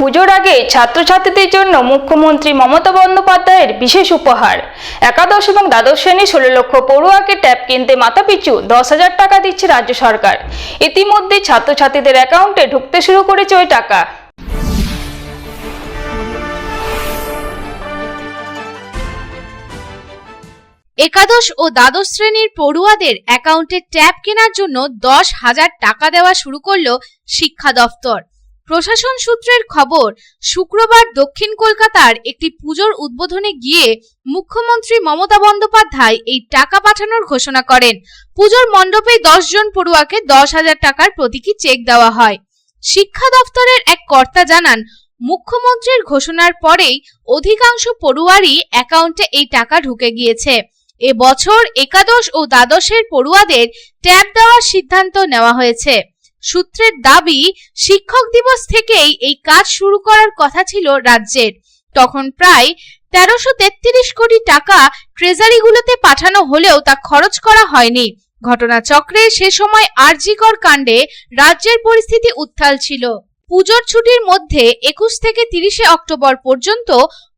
পুজোর আগে ছাত্রছাত্রীদের জন্য মুখ্যমন্ত্রী মমতা বন্দ্যোপাধ্যায়ের বিশেষ উপহার। একাদশ এবং দ্বাদশ শ্রেণি ষোলো লক্ষ পড়ুয়াকে ট্যাব কিনতে মাথাপিছু দশ হাজার টাকা দিচ্ছে রাজ্য সরকার। ইতিমধ্যে ছাত্রছাত্রীদের অ্যাকাউন্টে ঢুকতে শুরু করেছে ওই টাকা। একাদশ ও দ্বাদশ শ্রেণির পড়ুয়াদের অ্যাকাউন্টে ট্যাব কেনার জন্য দশ হাজার টাকা দেওয়া শুরু করল শিক্ষা দফতর। প্রশাসন সূত্রের খবর, শুক্রবার দক্ষিণ কলকাতার একটি পুজোর উদ্বোধনে গিয়ে মুখ্যমন্ত্রী মমতা বন্দ্যোপাধ্যায় এই টাকা পাঠানোর ঘোষণা করেন। পুজোর মণ্ডপে জন পড়ুয়াকে দশ হাজার টাকার প্রতীকী চেক দেওয়া হয়। শিক্ষা দফতরের এক কর্তা জানান, মুখ্যমন্ত্রীর ঘোষণার পরেই অধিকাংশ পড়ুয়ারই অ্যাকাউন্টে এই টাকা ঢুকে গিয়েছে। এবছর একাদশ ও দ্বাদশের পড়ুয়াদের ট্যাব দেওয়ার সিদ্ধান্ত নেওয়া হয়েছে। সূত্রের দাবি, শিক্ষক দিবস থেকেই এই কাজ শুরু করার কথা ছিল রাজ্যের। তখন প্রায় তেরোশো তেত্রিশ কোটি টাকা ট্রেজারিগুলোতে পাঠানো হলেও তা খরচ করা হয়নি। ঘটনাচক্রে সে সময় আরজিকর কাণ্ডে রাজ্যের পরিস্থিতি উত্তাল ছিল। পুজোর ছুটির মধ্যে একুশ থেকে তিরিশে অক্টোবর পর্যন্ত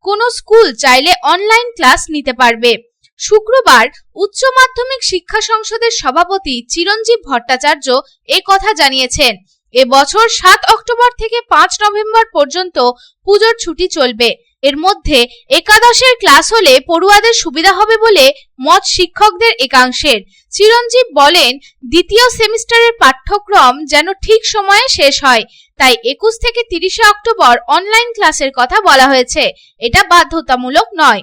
কোনো স্কুল চাইলে অনলাইন ক্লাস নিতে পারবে। শুক্রবার উচ্চ মাধ্যমিক শিক্ষা সংসদের সভাপতি চিরঞ্জীব ভট্টাচার্য এ কথা জানিয়েছেন। এবছর সাত অক্টোবর থেকে পাঁচ নভেম্বর পর্যন্ত পুজোর ছুটি চলবে। এর মধ্যে একাদশের ক্লাস হলে পড়ুয়াদের সুবিধা হবে বলে মত শিক্ষকদের একাংশের। চিরঞ্জীব বলেন, দ্বিতীয় সেমিস্টারের পাঠ্যক্রম যেন ঠিক সময়ে শেষ হয়। তাই একুশ থেকে তিরিশে অক্টোবর অনলাইন ক্লাসের কথা বলা হয়েছে। এটা বাধ্যতামূলক নয়।